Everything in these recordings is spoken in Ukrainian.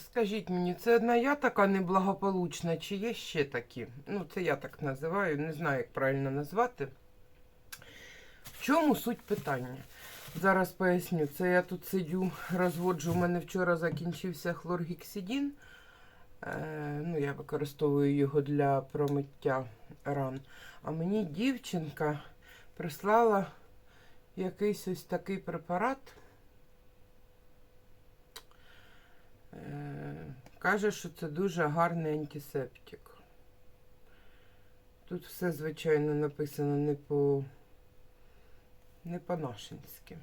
скажіть мені, це одна я така неблагополучна, чи є ще такі? Ну, це я так називаю, не знаю, як правильно назвати. В чому суть питання? Зараз поясню. Це я тут сидю, розводжу. У мене вчора закінчився хлоргексидін. Е, ну, я використовую його для промиття ран. А мені дівчинка прислала якийсь ось такий препарат. Е, Каже, що це дуже гарний антисептик. Тут все, звичайно, написано не по не по-нашенськи.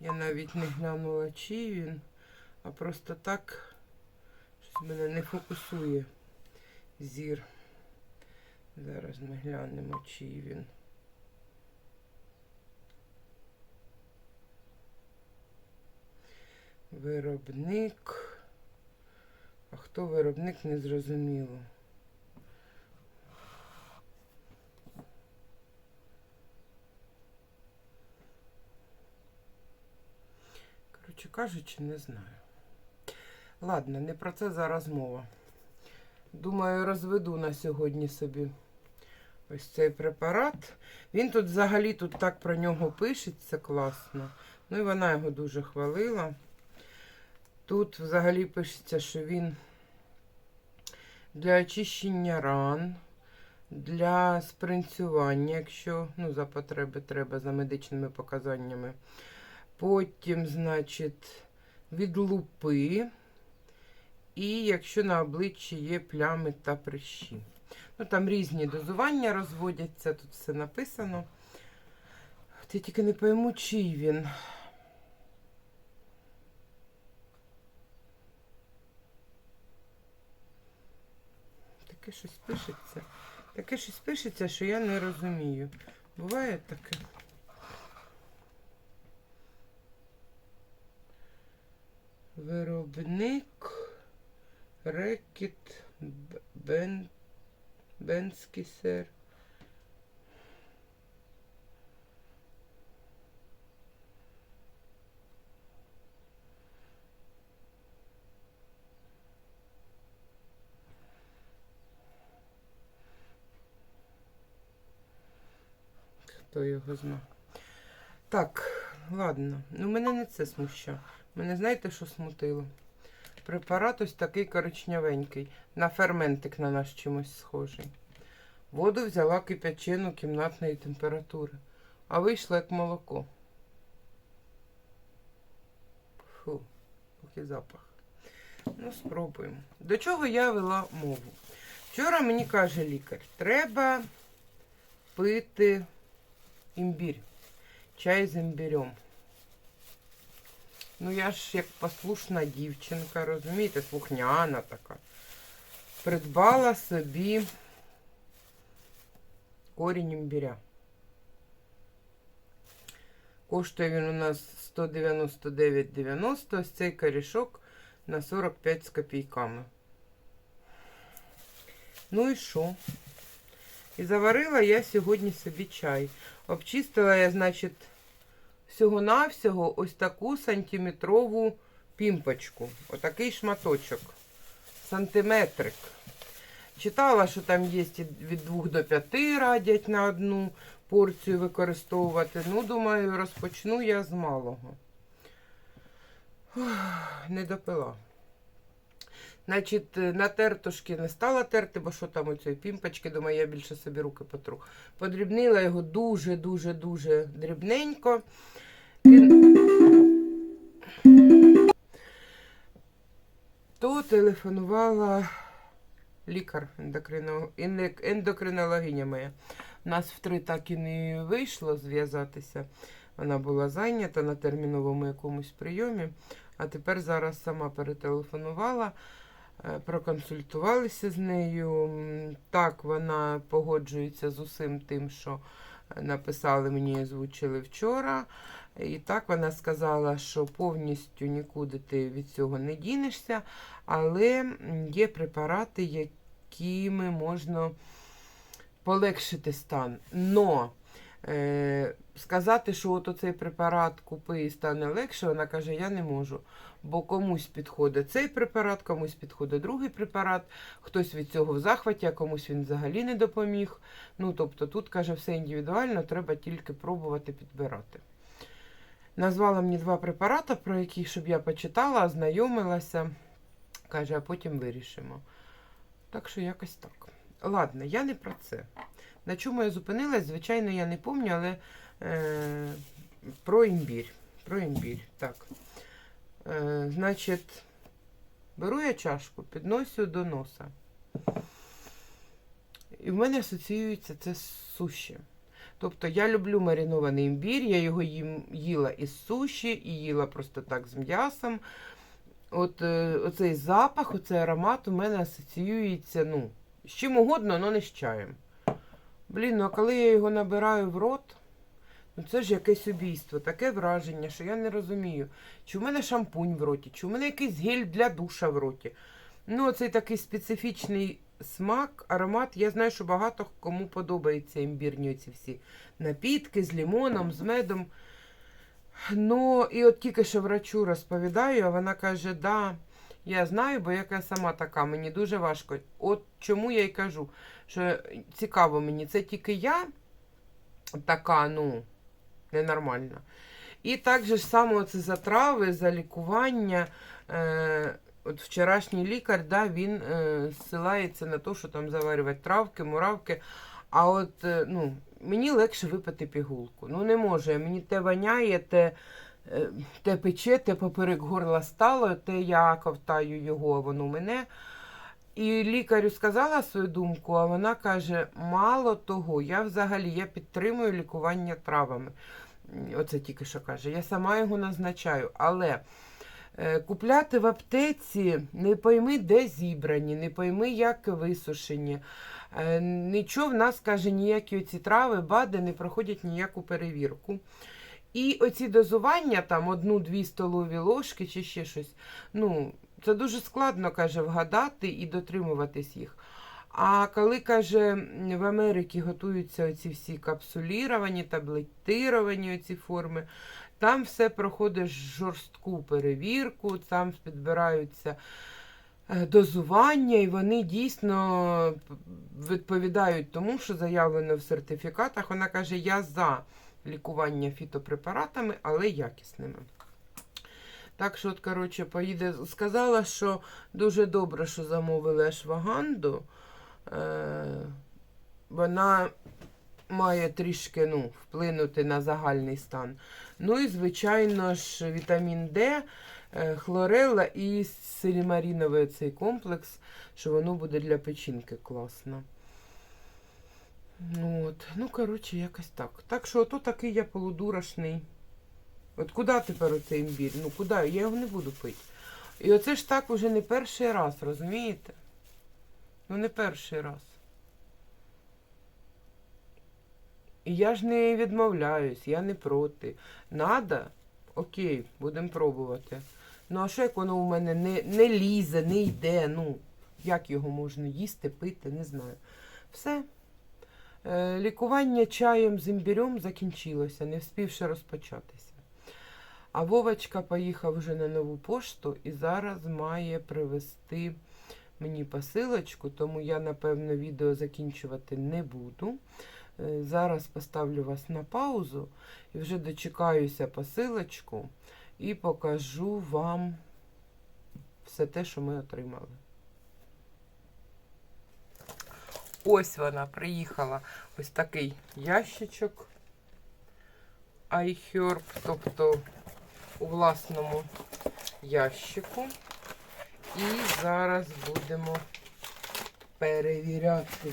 Я навіть не глянула, чий він, а просто так щось мене не фокусує зір. Зараз ми глянемо, чий він. Виробник. Хто виробник, не зрозуміло. Коротше кажучи, не знаю. Ладно, не про це зараз мова. Думаю, розведу на сьогодні собі ось цей препарат. Він тут взагалі тут так про нього пишеться класно. Ну і вона його дуже хвалила. Тут взагалі пишеться, що він для очищення ран, для спринцювання, якщо ну, за потреби треба, за медичними показаннями. Потім, значить, від лупи. І якщо на обличчі є плями та прищі. Ну, там різні дозування розводяться, тут все написано. От я тільки не пойму, чий він. Таке щось пишеться. Таке щось пишеться, що я не розумію. Буває таке. Виробник Рекіт Бен Бенський сер. Хто його знає? Так, ладно. Ну, мене не це смущає. Мене знаєте, що смутило? Препарат ось такий коричневенький. На ферментик на наш чимось схожий. Воду взяла кипячену кімнатної температури, а вийшло як молоко. Фу, який запах. Ну, спробуємо. До чого я вела мову? Вчора мені каже лікар, треба пити імбір, чай з імбірем. Ну, я ж як послушна дівчинка, розумієте, слухняна така. Придбала собі корінь імбіря. Коштує він у нас 199,90, ось цей корішок на 45 з копійками. Ну і що? І заварила я сьогодні собі чай. Обчистила я, значить, всього-навсього ось таку сантиметрову пімпочку. Отакий шматочок. Сантиметрик. Читала, що там є від 2 до 5 радять на одну порцію використовувати. Ну, думаю, розпочну я з малого. Не допила. Значить, е, на тертушки не стала терти, бо що там у цієї пімпочки, думаю, я більше собі руки потру. Подрібнила його дуже-дуже-дуже дрібненько. То телефонувала лікар, ендокрино- ендок- ендокринологиня моя. Нас в три так і не вийшло зв'язатися. Вона була зайнята на терміновому якомусь прийомі, а тепер зараз сама перетелефонувала, проконсультувалися з нею. Так, вона погоджується з усім тим, що е, написали мені і озвучили вчора. І так вона сказала, що повністю нікуди ти від цього не дінешся, але є препарати, якими можна полегшити стан. Но Е, сказати, що от оцей препарат купи і стане легше, вона каже, я не можу. Бо комусь підходить цей препарат, комусь підходить другий препарат, хтось від цього в захваті, а комусь він взагалі не допоміг. Ну, тобто тут, каже, все індивідуально, треба тільки пробувати підбирати. Назвала мені два препарати, про які, щоб я почитала, ознайомилася. Каже, а потім вирішимо. Так що якось так. Ладно, я не про це. На чому я зупинилась, звичайно, я не пам'ятаю, але е, про імбір. Про імбір. Так. Е, значить, беру я чашку, підносю до носа. І в мене асоціюється це з суші. Тобто я люблю маринований імбір, я його їм, їла із суші і їла просто так з м'ясом. От е, оцей запах, оцей аромат у мене асоціюється ну, з чим угодно, але не з чаєм. Блін, ну а коли я його набираю в рот, ну це ж якесь убійство, таке враження, що я не розумію, чи в мене шампунь в роті, чи в мене якийсь гель для душа в роті. Ну, оцей такий специфічний смак, аромат. Я знаю, що багато кому подобаються імбірні ці всі напітки з лимоном, з медом. Ну, і от тільки що врачу розповідаю, а вона каже, да, я знаю, бо яка сама така, мені дуже важко. От чому я й кажу, що цікаво мені, це тільки я така, ну, ненормальна. І так же ж само це за трави, за лікування. Е, от вчорашній лікар, да, він е, ссилається на те, що там заварювати травки, муравки. А от е, ну, мені легше випити пігулку. Ну не можу. я. Мені те воняє, те, те пече, те поперек горла стало, те я ковтаю його, а воно мене. І лікарю сказала свою думку, а вона каже: мало того, я взагалі я підтримую лікування травами. Оце тільки що каже. Я сама його назначаю. Але е, купляти в аптеці не пойми, де зібрані, не пойми, як висушені. Е, Нічого в нас, каже, ніякі оці трави, бади не проходять ніяку перевірку. І оці дозування, там одну-дві столові ложки чи ще щось, ну, це дуже складно, каже, вгадати і дотримуватись їх. А коли, каже, в Америці готуються оці всі капсуліровані, таблетировані оці форми, там все проходить жорстку перевірку, там підбираються е, дозування, і вони дійсно відповідають тому, що заявлено в сертифікатах. Вона каже, я за лікування фітопрепаратами, але якісними. Так що, от, коротше, поїде. Сказала, що дуже добре, що замовили ашваганду. Е, вона має трішки ну, вплинути на загальний стан. Ну і, звичайно ж, вітамін Д, е, хлорелла і селімаріновий цей комплекс, що воно буде для печінки класно. Ну, от. ну коротше, якось так. Так що ото такий я полудурашний. От куди тепер оцей імбір? Ну куди? Я його не буду пити. І оце ж так уже не перший раз, розумієте? Ну не перший раз. І я ж не відмовляюсь, я не проти. Надо? Окей, будемо пробувати. Ну, а що як воно у мене не, не лізе, не йде, ну, як його можна їсти, пити, не знаю. Все. Е, лікування чаєм з імбірем закінчилося, не вспівши розпочатися. А Вовочка поїхав вже на нову пошту і зараз має привезти мені посилочку, тому я, напевно, відео закінчувати не буду. Е, Зараз поставлю вас на паузу і вже дочекаюся посилочку і покажу вам все те, що ми отримали. Ось вона приїхала. Ось такий ящичок iHerb, тобто у власному ящику. І зараз будемо перевіряти.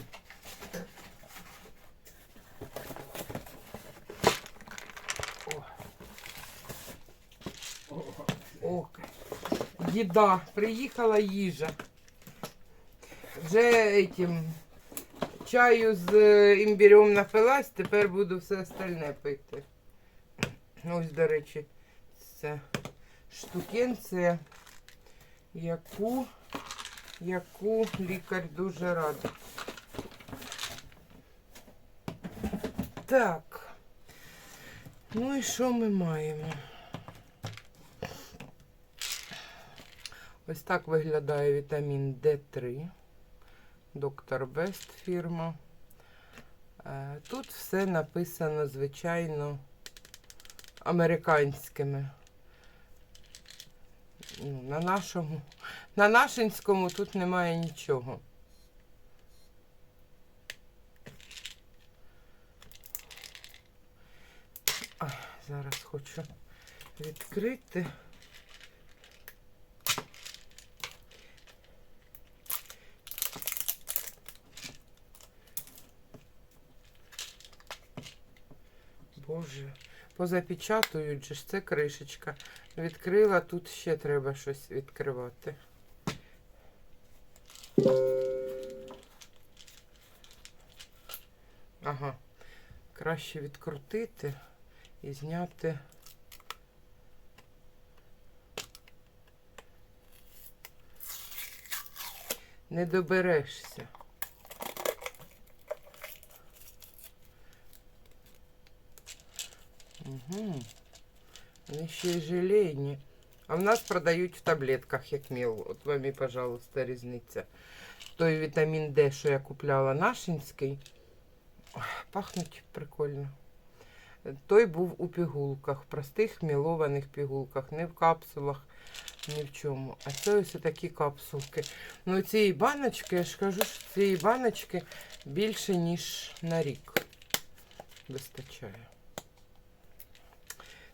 О. Їда. Приїхала їжа. Вже этим чаю з е, імбірем напилась, тепер буду все остальне пити. Ось, до речі, це штукенція, яку, яку лікар дуже радий. Так, Ну і що ми маємо? Ось так виглядає вітамін D3. Доктор Бест фірма. Е, Тут все написано, звичайно, американськими. Ну, на нашому, на нашинському тут немає нічого. Ай, зараз хочу відкрити. Боже, позапечатують же ж це кришечка. Відкрила, тут ще треба щось відкривати. Ага. Краще відкрутити і зняти. Не доберешся. Угу. Вони ще й. А в нас продають в таблетках, як міл. От вам пожалуйста, різниця. Той вітамін Д, що я купляла нашинський. Пахнуть прикольно. Той був у пігулках, простих мілованих пігулках, не в капсулах, ні в чому. А це ось такі капсулки. Ну, цієї баночки, я ж кажу, що цієї баночки більше, ніж на рік вистачає.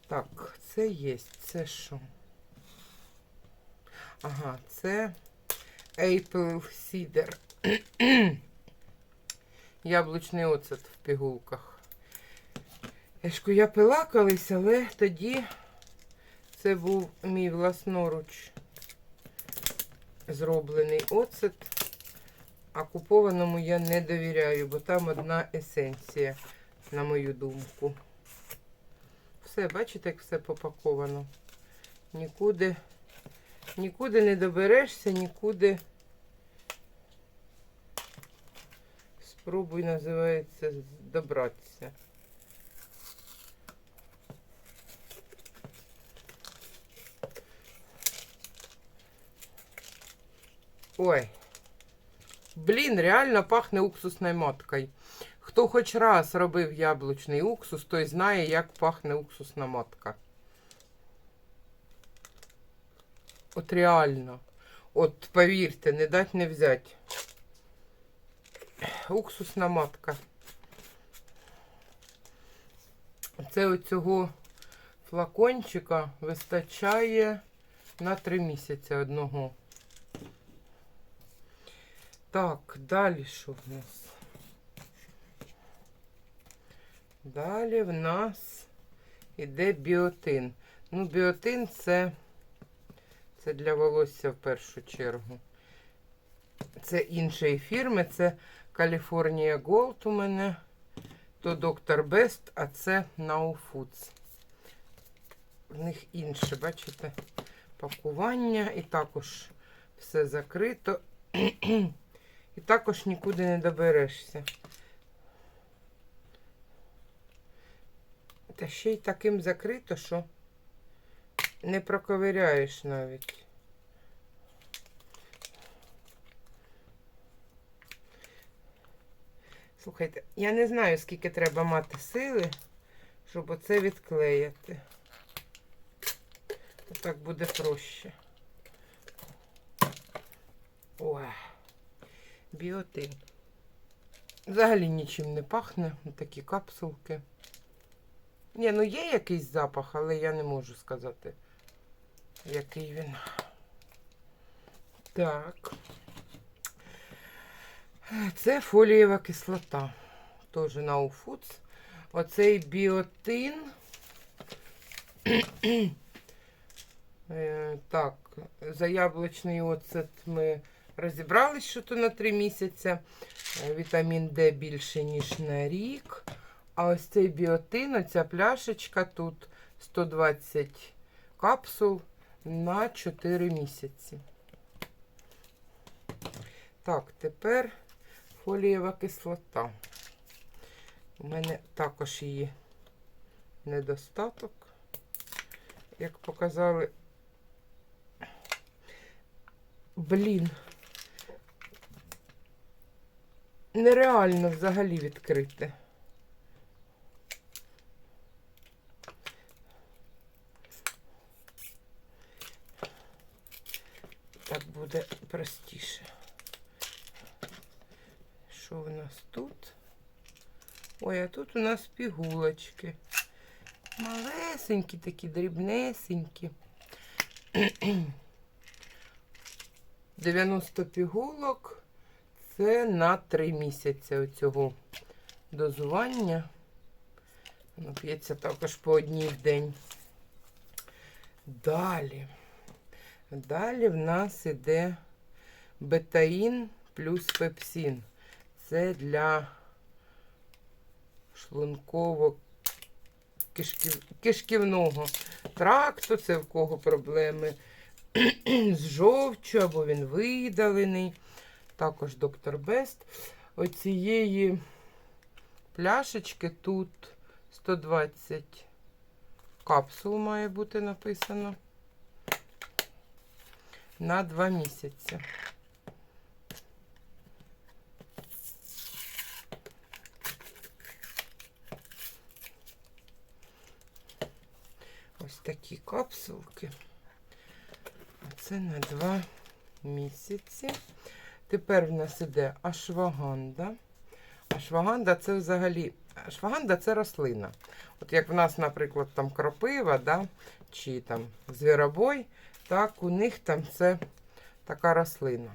Так, це є. Це що? Ага, це Apple Cider. Яблучний оцет в пігулках. Ешку, я пила колись, але тоді це був мій власноруч зроблений оцет. А купованому я не довіряю, бо там одна есенція, на мою думку. Все, бачите, як все попаковано. Нікуди, нікуди не доберешся, нікуди. Спробуй, називається, добратися. Ой. Блін, реально пахне уксусною маткою. Хто хоч раз робив яблучний уксус, той знає, як пахне уксусна матка. От реально. От повірте, не дать не взять. Уксусна матка. Це оцього флакончика вистачає на три місяці одного. Так, далі що в нас? Далі в нас іде біотин. Ну, біотин це, це для волосся в першу чергу. Це іншої фірми, це California Gold у мене, то Dr. Best, а це Now Foods. В них інше, бачите, пакування і також все закрито. І також нікуди не доберешся. Та ще й таким закрито, що не проковиряєш навіть. Слухайте, я не знаю, скільки треба мати сили, щоб оце відклеяти. Так буде проще. Ой. Біотин. Взагалі нічим не пахне. Такі капсулки. Ні, ну є якийсь запах, але я не можу сказати, який він. Так. Це фолієва кислота. Теж на Foods. Оцей біотин. Е, Так, за яблучний оцет ми розібрались, що то на 3 місяці. Е, Вітамін Д більше, ніж на рік. А ось цей біотин, оця пляшечка тут 120 капсул на 4 місяці. Так, тепер фолієва кислота. У мене також її недостаток. Як показали. Блін. Нереально взагалі відкрити. Так буде простіше. Що у нас тут? Ой, а тут у нас пігулочки. Малесенькі такі, дрібнесенькі. 90 пігулок. Це на 3 місяці оцього дозування. Воно п'ється також по одній в день. Далі. Далі в нас іде бетаїн плюс пепсин. Це для шлунково кишків, кишківного тракту. Це в кого проблеми з жовчю, або він видалений. Також доктор Бест. Оцієї пляшечки тут 120 капсул має бути написано на 2 місяці. Ось такі капсулки. Це на 2 місяці. Тепер в нас іде ашваганда. Ашваганда це взагалі. Ашваганда це рослина. От як в нас, наприклад, там кропива, да, чи там звіробой, так у них там це така рослина.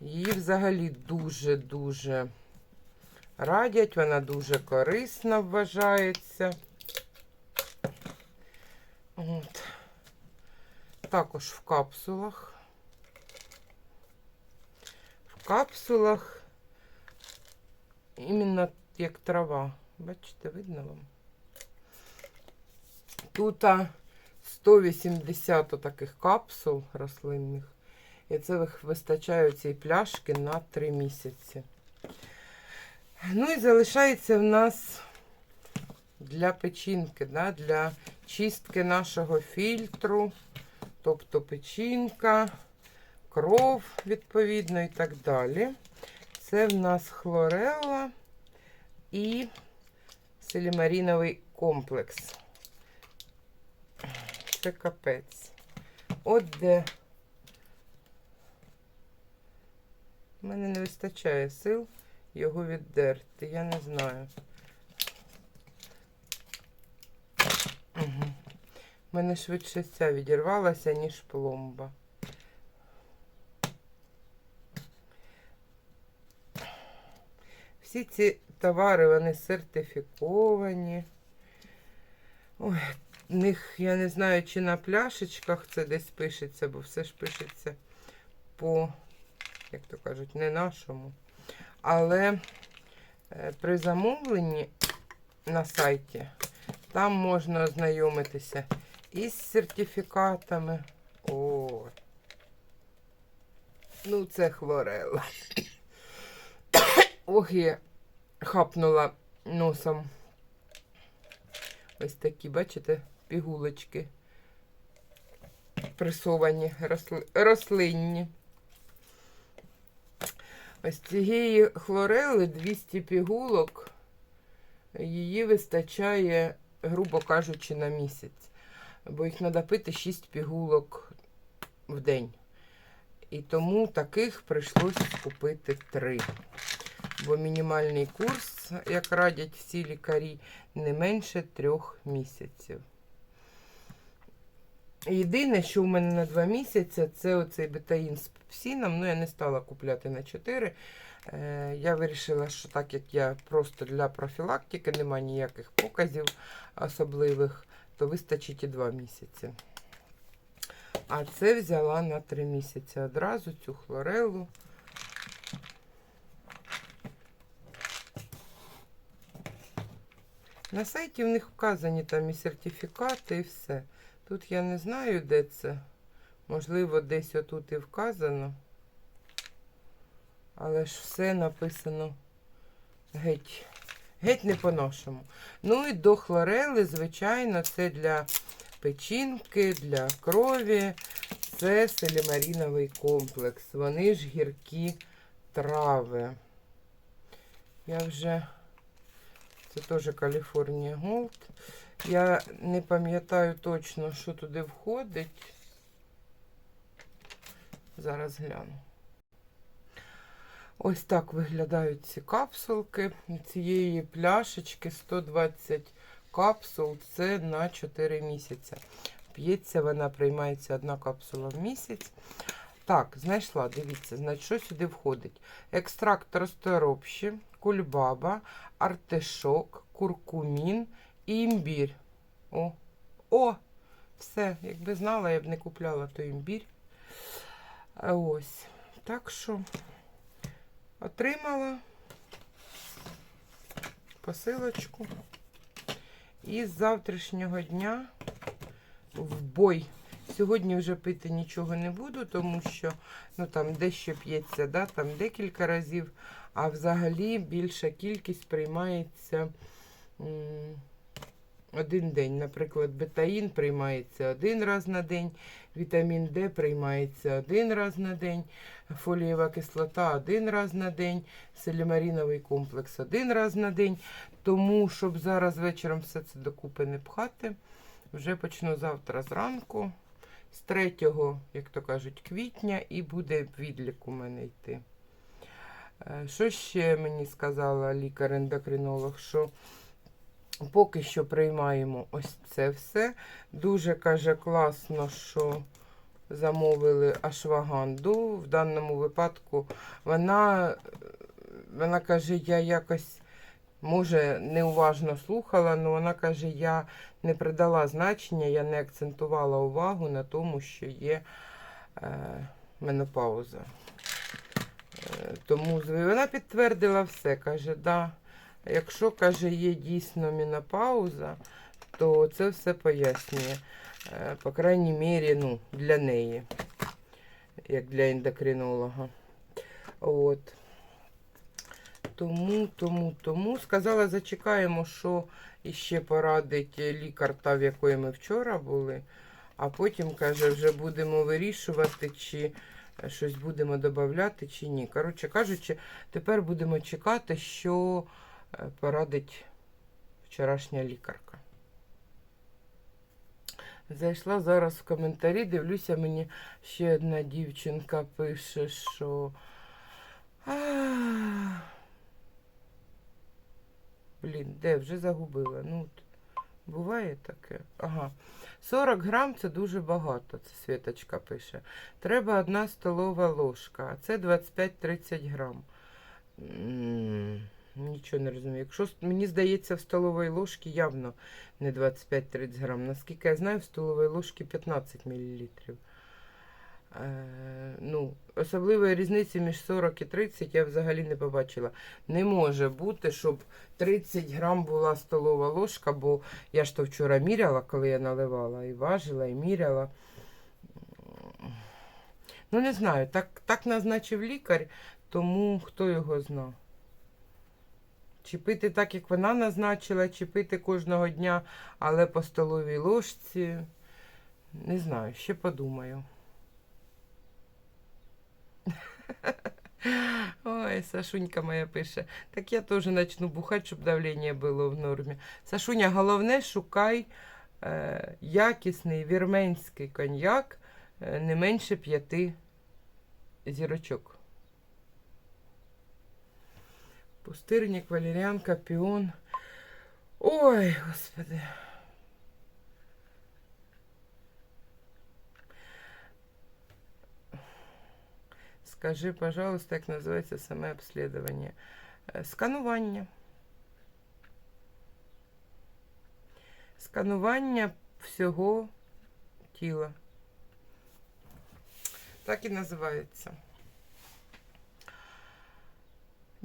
Її взагалі дуже-дуже радять, вона дуже корисна вважається. От. Також в капсулах. В капсулах іменно як трава. Бачите, видно вам? Тут 180 таких капсул рослинних. І це вистачає цієї пляшки на 3 місяці. Ну і залишається в нас для печінки, да, для чистки нашого фільтру, тобто печінка, кров, відповідно, і так далі. Це в нас хлорелла і селімаріновий комплекс. Це капець. От де в мене не вистачає сил його віддерти. Я не знаю. Угу. У мене швидше ця відірвалася, ніж пломба. Всі ці товари, вони сертифіковані. Ой, в них, я не знаю, чи на пляшечках це десь пишеться, бо все ж пишеться по, як то кажуть, не нашому. Але е, при замовленні на сайті там можна ознайомитися із сертифікатами. О. Ну, це хлорела. Ох, я хапнула носом. Ось такі, бачите, пігулочки пресовані, росли, рослинні. Ось цієї хлорели 200 пігулок, її вистачає, грубо кажучи, на місяць. Бо їх треба пити 6 пігулок в день. І тому таких прийшлось купити 3. Бо мінімальний курс, як радять всі лікарі, не менше трьох місяців. Єдине, що в мене на 2 місяці, це оцей бетаїн з пепсином. Ну, я не стала купляти на 4. Е, я вирішила, що так як я просто для профілактики, нема ніяких показів особливих, то вистачить і 2 місяці. А це взяла на 3 місяці одразу цю хлорелу. На сайті в них вказані там і сертифікати, і все. Тут я не знаю, де це. Можливо, десь отут і вказано. Але ж все написано геть, Геть не по-нашому. Ну і до хлорели, звичайно, це для печінки, для крові. Це селімаріновий комплекс. Вони ж гіркі трави. Я вже. Це теж Каліфорнія Голд. Я не пам'ятаю точно, що туди входить. Зараз гляну. Ось так виглядають ці капсулки. Цієї пляшечки 120 капсул це на 4 місяці. П'ється, вона приймається одна капсула в місяць. Так, знайшла, дивіться, значить, що сюди входить? Екстракт розторопші, кульбаба, артишок, куркумін і імбір. О, о! Все, якби знала, я б не купляла той імбір. Ось. Так що отримала посилочку. І з завтрашнього дня в бой. Сьогодні вже пити нічого не буду, тому що ну, там дещо п'ється, да, там декілька разів, а взагалі більша кількість приймається один день. Наприклад, бетаїн приймається один раз на день, вітамін Д приймається один раз на день, фолієва кислота один раз на день, селімаріновий комплекс один раз на день. Тому, щоб зараз вечором все це докупи не пхати, вже почну завтра зранку, з 3, як то кажуть, квітня, і буде відлік у мене йти. Е, Що ще мені сказала лікар-ендокринолог? Що поки що приймаємо ось це все. Дуже каже класно, що замовили ашваганду. В даному випадку вона, вона каже, я якось. Може, неуважно слухала, але вона каже, я не придала значення, я не акцентувала увагу на тому, що є е, менопауза. Е, тому вона підтвердила все. Каже, да, якщо каже, є дійсно менопауза, то це все пояснює. Е, по крайній мірі, ну, для неї, як для ендокринолога. От. Тому, тому, тому сказала, зачекаємо, що іще порадить лікар, та в якої ми вчора були. А потім, каже, вже будемо вирішувати, чи щось будемо додати, чи ні. Коротше кажучи, тепер будемо чекати, що порадить вчорашня лікарка. Зайшла зараз в коментарі, дивлюся, мені ще одна дівчинка пише, що. «Ах, Блін, де вже загубила? Ну, буває таке. Ага. 40 грам це дуже багато, це Світочка пише. Треба одна столова ложка, а це 25-30 грам. М, Нічого не розумію. Якщо мені здається, в столовій ложці явно не 25-30 грам. Наскільки я знаю, в столовій ложці 15 мл. Е, ну, особливої різниці між 40 і 30 я взагалі не побачила. Не може бути, щоб 30 грам була столова ложка, бо я ж то вчора міряла, коли я наливала, і важила, і міряла. Ну, не знаю, так, так назначив лікар, тому хто його знав. Чи пити так, як вона назначила, чи пити кожного дня, але по столовій ложці. Не знаю, ще подумаю. Ой, Сашунька моя пише. Так я теж почну бухати, щоб давлення було в нормі. Сашуня, головне, шукай е, якісний вірменський коньяк е, не менше п'яти зірочок. Пустирник, валеріанка, піон. Ой, господи. Скажи, пожалуйста, як називається саме обслідування? Е, Сканування. Сканування всього тіла. Так і називається.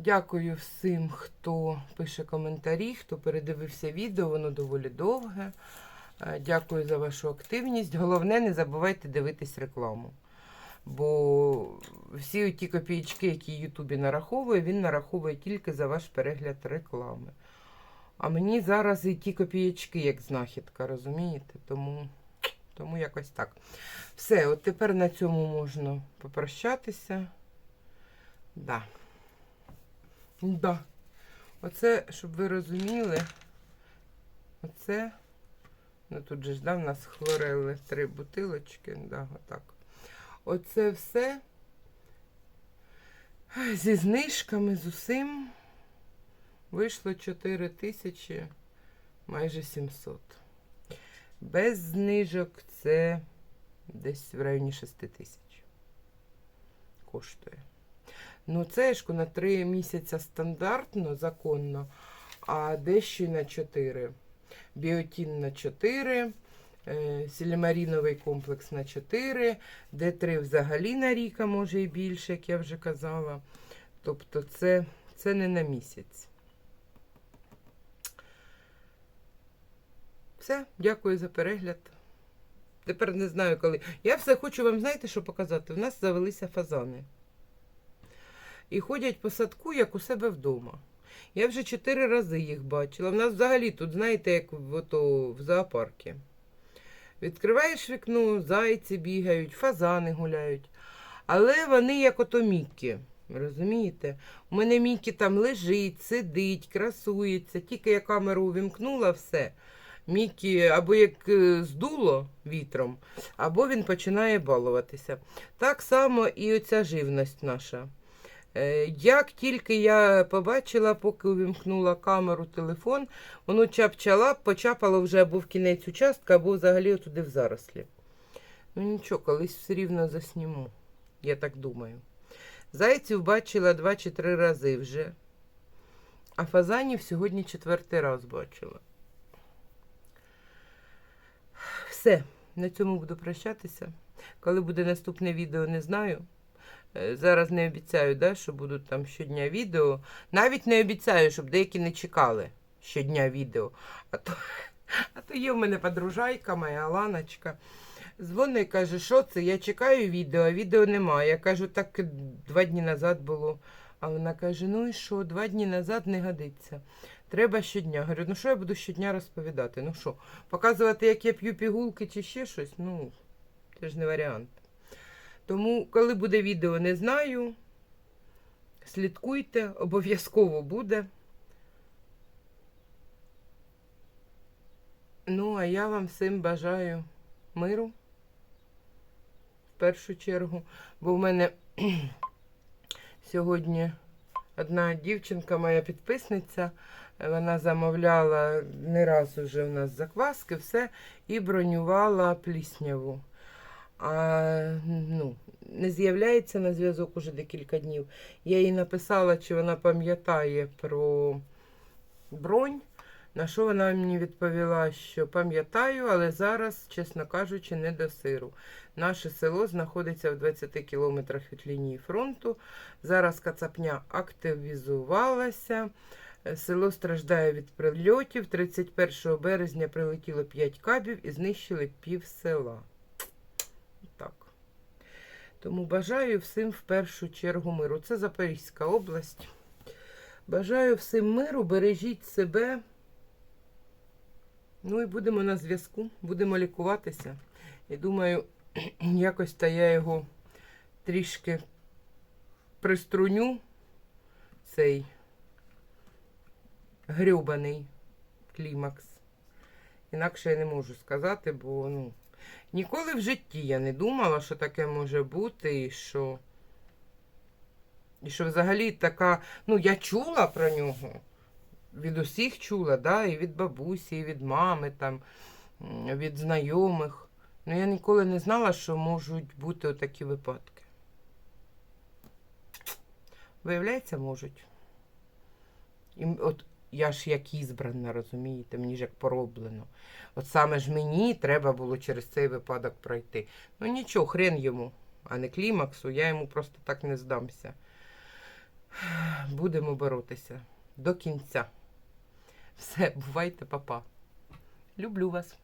Дякую всім, хто пише коментарі, хто передивився відео, воно доволі довге. Е, Дякую за вашу активність. Головне, не забувайте дивитись рекламу. Бо всі ті копійки, які Ютубі нараховує, він нараховує тільки за ваш перегляд реклами. А мені зараз і ті копієчки, як знахідка, розумієте? Тому, тому якось так. Все, от тепер на цьому можна попрощатися. Да. Да. Оце, щоб ви розуміли, оце, ну тут же ж да, в нас хлорели три бутилочки, да, отак. Оце все зі знижками, з усім вийшло 4 тисячі, майже 700. Без знижок це десь в районі 6 тисяч коштує. Ну, це ж на 3 місяця стандартно, законно, а дещо на 4. Біотін на 4, е, сілімаріновий комплекс на 4, Д3 взагалі на рік, а може і більше, як я вже казала. Тобто це, це не на місяць. Все, дякую за перегляд. Тепер не знаю коли. Я все хочу вам, знаєте, що показати? У нас завелися фазани. І ходять по садку, як у себе вдома. Я вже чотири рази їх бачила. В нас взагалі тут, знаєте, як в, ото, в зоопаркі. Відкриваєш вікно, зайці бігають, фазани гуляють. Але вони як ото Міккі. Розумієте? У мене Мікі там лежить, сидить, красується. Тільки я камеру увімкнула, все. Мікі або як е, здуло вітром, або він починає балуватися. Так само і оця живність наша. Е, Як тільки я побачила, поки увімкнула камеру, телефон, воно чапчала, почапало вже або в кінець участка, або взагалі туди в зарослі. Ну нічого, колись все рівно засніму, я так думаю. Зайців бачила два чи три рази вже, а фазанів сьогодні четвертий раз бачила. Все, на цьому буду прощатися. Коли буде наступне відео, не знаю. Е, Зараз не обіцяю, да, що будуть там щодня відео. Навіть не обіцяю, щоб деякі не чекали щодня відео. А то, а то є в мене подружайка, моя Аланочка. Дзвонить і каже, що це? Я чекаю відео, а відео немає. Я кажу, так два дні назад було. А вона каже: ну і що, два дні назад не годиться. Треба щодня. Говорю, ну що я буду щодня розповідати? Ну що, показувати, як я п'ю пігулки чи ще щось? Ну, це ж не варіант. Тому, коли буде відео, не знаю. Слідкуйте, обов'язково буде. Ну, а я вам всім бажаю миру в першу чергу, бо в мене сьогодні одна дівчинка, моя підписниця, вона замовляла не раз уже у нас закваски, все, і бронювала плісняву. А ну, не з'являється на зв'язок уже декілька днів. Я їй написала, чи вона пам'ятає про бронь. На що вона мені відповіла, що пам'ятаю, але зараз, чесно кажучи, не до сиру. Наше село знаходиться в 20 кілометрах від лінії фронту. Зараз кацапня активізувалася. Село страждає від прильотів. 31 березня прилетіло 5 кабів і знищили пів села. Тому бажаю всім в першу чергу миру. Це Запорізька область. Бажаю всім миру, бережіть себе. Ну і будемо на зв'язку, будемо лікуватися. І думаю, якось та я його трішки приструню, цей грюбаний клімакс. Інакше я не можу сказати, бо ну, ніколи в житті я не думала, що таке може бути, і що. І що взагалі така, ну, я чула про нього від усіх чула, да, і від бабусі, і від мами, там, від знайомих. Ну я ніколи не знала, що можуть бути такі випадки. Виявляється, можуть. І от я ж як ізбрана, розумієте, мені ж як пороблено. От саме ж мені треба було через цей випадок пройти. Ну нічого, хрен йому, а не клімаксу, я йому просто так не здамся. Будемо боротися до кінця. Все, бувайте, папа. Люблю вас.